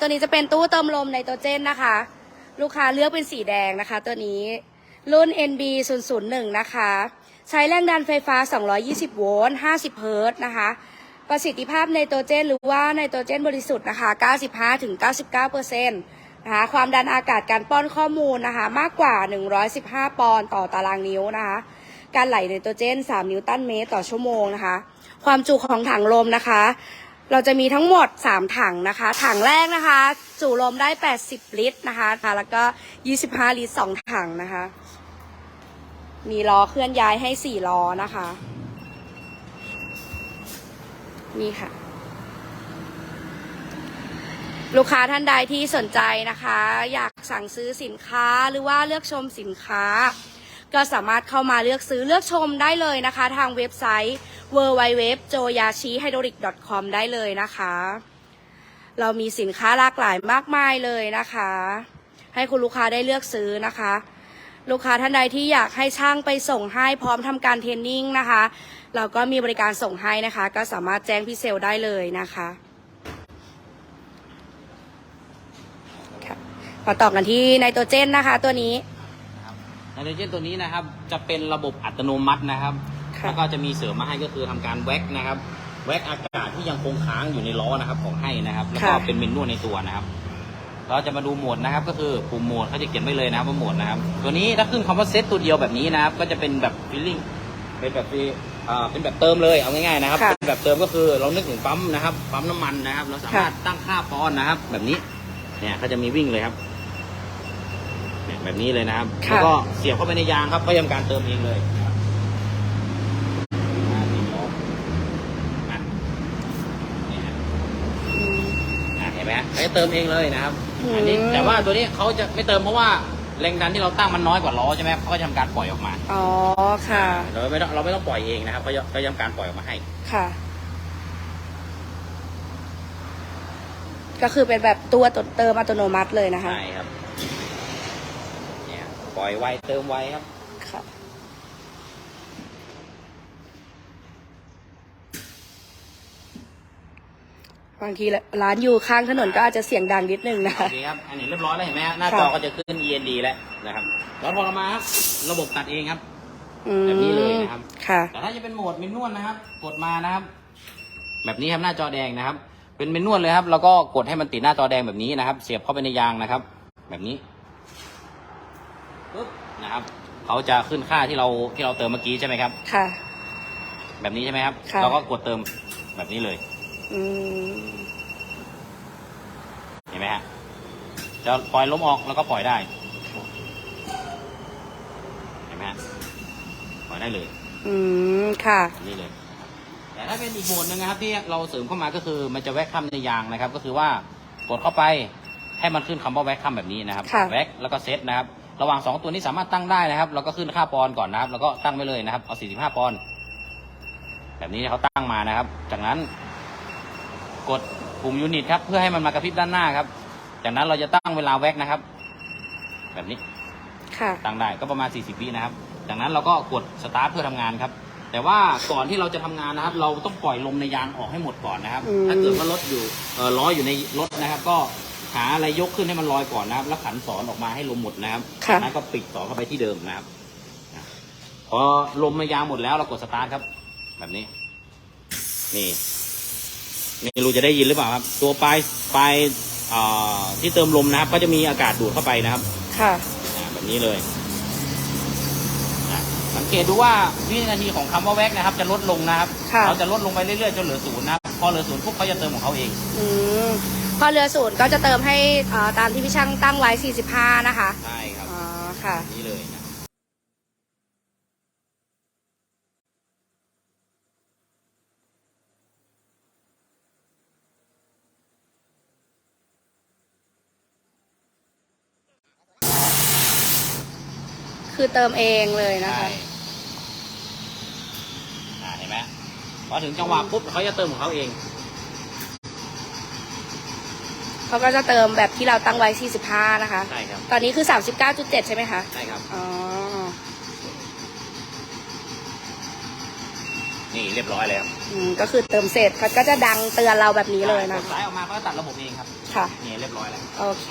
ตัวนี้จะเป็นตู้เติมลมไนโตรเจนนะคะ ลูกค้าเลือกเป็นสีแดงนะคะ ตัวนี้รุ่น NB 0 0 1นะคะ ใช้แรงดันไฟฟ้า 220 โวลต์ 50 เฮิรตซ์นะคะ ประสิทธิภาพไนโตรเจน หรือว่าไนโตรเจนบริสุทธิ์นะคะ 95-99%นะคะความดันอากาศการป้อนข้อมูลนะคะ มากกว่า 115 ปอนด์ต่อตารางนิ้วนะคะ การไหลไนโตรเจน 3 นิวตันเมตรต่อชั่วโมงนะคะ ความจุของถังลมนะคะ เราจะมีทั้งหมด 3 ถังนะคะ ถังแรกนะคะ จุลมได้ 80 ลิตรนะคะแล้วก็ 25 ลิตร 2 ถังนะคะ มีล้อเคลื่อนย้ายให้ 4 ล้อนะคะ นี่ค่ะ ลูกค้าท่านใดที่สนใจนะคะ อยากสั่งซื้อสินค้าหรือว่าเลือกชมสินค้า ก็สามารถเข้ามาเลือกซื้อเลือกชมได้เลยนะคะ ทางเว็บไซต์ w w w j o y a s h i h y d r o l i c c o m ได้เลยนะคะ เรามีสินค้าหลากหลายมากมายเลยนะคะ ให้คุณลูกค้าได้เลือกซื้อนะคะ ลูกค้าท่านใดที่อยากให้ช่างไปส่งให้พร้อมทำการเทรนนิ่งนะคะ เราก็มีบริการส่งให้นะคะ ก็สามารถแจ้งพี่เซลได้เลยนะคะค่ะมาต่อกันที่ไนโตรเจนนะคะ ตัวนี้ ไนโตรเจนตัวนี้นะครับ จะเป็นระบบอัตโนมัตินะครับค่ะแล้วก็จะมีเสริมมาให้ก็คือทำการแว็กนะครับ แว็กอากาศที่ยังคงค้างอยู่ในล้อนะครับ ของให้นะครับ แล้วก็ค่ะเป็นเมนนวลในตัวนะครับ เราจะมาดูโหมดนะครับ ก็คือปุ่มโหมดเขาจะเขียนไว้เลยนะครับว่าโหมดนะครับ ตัวนี้ถ้าขึ้นคำว่าเซตตัวเดียวแบบนี้นะครับ ก็จะเป็นแบบฟีลลิ่ง เป็นแบบที่อ่าเป็นแบบเติมเลยเอาง่ายๆนะครับค่ะเป็นแบบเติมก็คือเรานึกถึงปั๊มนะครับ ปั๊มน้ำมันนะครับ เราสามารถตั้งค่าปอนด์นะครับ แบบนี้ เนี่ยเขาจะมีวิ่งเลยครับเนี่ย แบบนี้เลยนะครับค่ะ แล้วก็เสียบเข้าไปในยางครับก็ทำการเติมเองเลยนะครับอ่านี่ล้ออะนี่ฮะอืมอะเห็นไหมฮะเขาจะเติมเองเลยนะครับอืมอันนี้แต่ว่าตัวนี้เขาจะไม่เติมเพราะว่าแรงดันที่เราตั้งมันน้อยกว่าล้อใช่ไหมครับเขาก็จะทำการปล่อยออกมา อ๋อค่ะ เราไม่ต้องเราไม่ต้องปล่อยเองนะครับเขาจะเขาจะทำการปล่อยออกมาให้ ค่ะ ก็คือเป็นแบบตัวตดเติมอัตโนมัติเลยนะคะ ใช่ครับเนี่ย ปล่อยไวเติมไวครับค่ะบางทีร้านอยู่ข้างถนนก็อาจจะเสียงดังนิดนึงนะคะโอเคครับ อันนี้เรียบร้อยแล้วเห็นไหมฮะหน้าค่ะจอก็จะขึ้น END แล้วนะครับแล้วพอเรามาครับ ระบบตัดเองครับ อืมแบบนี้เลยนะครับ ค่ะ แต่ถ้าจะเป็นโหมดเมนนวลนะครับ กดมานะครับ แบบนี้ครับหน้าจอแดงนะครับ เป็นเมนนวลเลยครับ แล้วก็กดให้มันติดหน้าจอแดงแบบนี้นะครับ เสียบเข้าไปในยางนะครับ แบบนี้ ปุ๊บนะครับเขาจะขึ้นค่าที่เราที่เราเติมเมื่อกี้ใช่ไหมครับ ค่ะ แบบนี้ใช่ไหมครับ ค่ะ เราก็กดเติมแบบนี้เลย อืมเห็นไหมฮะ จะปล่อยลมออกแล้วก็ปล่อยได้ เห็นไหมฮะ ปล่อยได้เลยอืมค่ะ แบบนี่เลยนะครับแต่ถ้าเป็นอีกโหมดหนึงนะครับที่เราเสริมเข้ามาก็คือมันจะแวกคัมในยางนะครับ ก็คือว่ากดเข้าไปให้มันขึ้นคำว่าแวกคัมแบบนี้นะครับ ค่ะ แวกแล้วก็เซตนะครับ ระหว่างสองตัวนี้สามารถตั้งได้นะครับ เราก็ขึ้นค่าปอนด์ก่อนนะครับ แล้วก็ตั้งไว้เลยนะครับ เอา 45 ปอนด์แบบนี้เขาตั้งมานะครับ จากนั้น กดปุ่มยูนิตครับ เพื่อให้มันมากระพริบด้านหน้าครับ จากนั้นเราจะตั้งเวลาแวกนะครับ แบบนี้ค่ะตั้งได้ก็ประมาณ 40 วินะครับ จากนั้นเราก็กดสตาร์ทเพื่อทำงานครับ แต่ว่าก่อนที่เราจะทำงานนะครับ เราต้องปล่อยลมในยางออกให้หมดก่อนนะครับอืมถ้าเกิดว่ารถอยู่เออล้ออยู่ในรถนะครับ ก็ หาอะไรยกขึ้นให้มันลอยก่อนนะครับ แล้วขันสอนออกมาให้ลมหมดนะครับค่ะ จากนั้นก็ปิดต่อเข้าไปที่เดิมนะครับอะพอลมในยางหมดแล้วเรากดสตาร์ทครับ แบบนี้ นี่ไม่รู้จะได้ยินหรือเปล่าครับ ตัวปลายปลายเอ่อที่เติมลมนะครับ ก็จะมีอากาศดูดเข้าไปนะครับ ค่ะ อ่าแบบนี้เลยอะสังเกตดูว่าวินาทีของคำว่าแว็กนะครับ จะลดลงนะครับ ค่ะเขาจะลดลงไปเรื่อยๆจนเหลือศูนย์นะครับ พอเหลือศูนย์ปุ๊บเขาจะเติมของเขาเอง อืม พอเรือศูนย์ก็จะเติมให้เอ่อตามที่พี่ช่างตั้งไว้ 45 นะคะ ใช่ครับ อ๋อ ค่ะ นี่เลยนะคือเติมเองเลยนะคะใช่อ่าเห็นไหมพอถึงจังหวะปุ๊บเขาจะเติมของเขาเอง เขาก็จะเติมแบบที่เราตั้งไว้ 45 นะคะ ใช่ครับ ตอนนี้คือ 39.7 ใช่ไหมคะ ใช่ครับ อ๋อ นี่เรียบร้อยแล้วอืม ก็คือเติมเสร็จเขาก็จะดังเตือนเราแบบนี้เลยนะกดซ้ายออกมาก็ตัดระบบเองครับ ค่ะ นี่เรียบร้อยแล้ว โอเค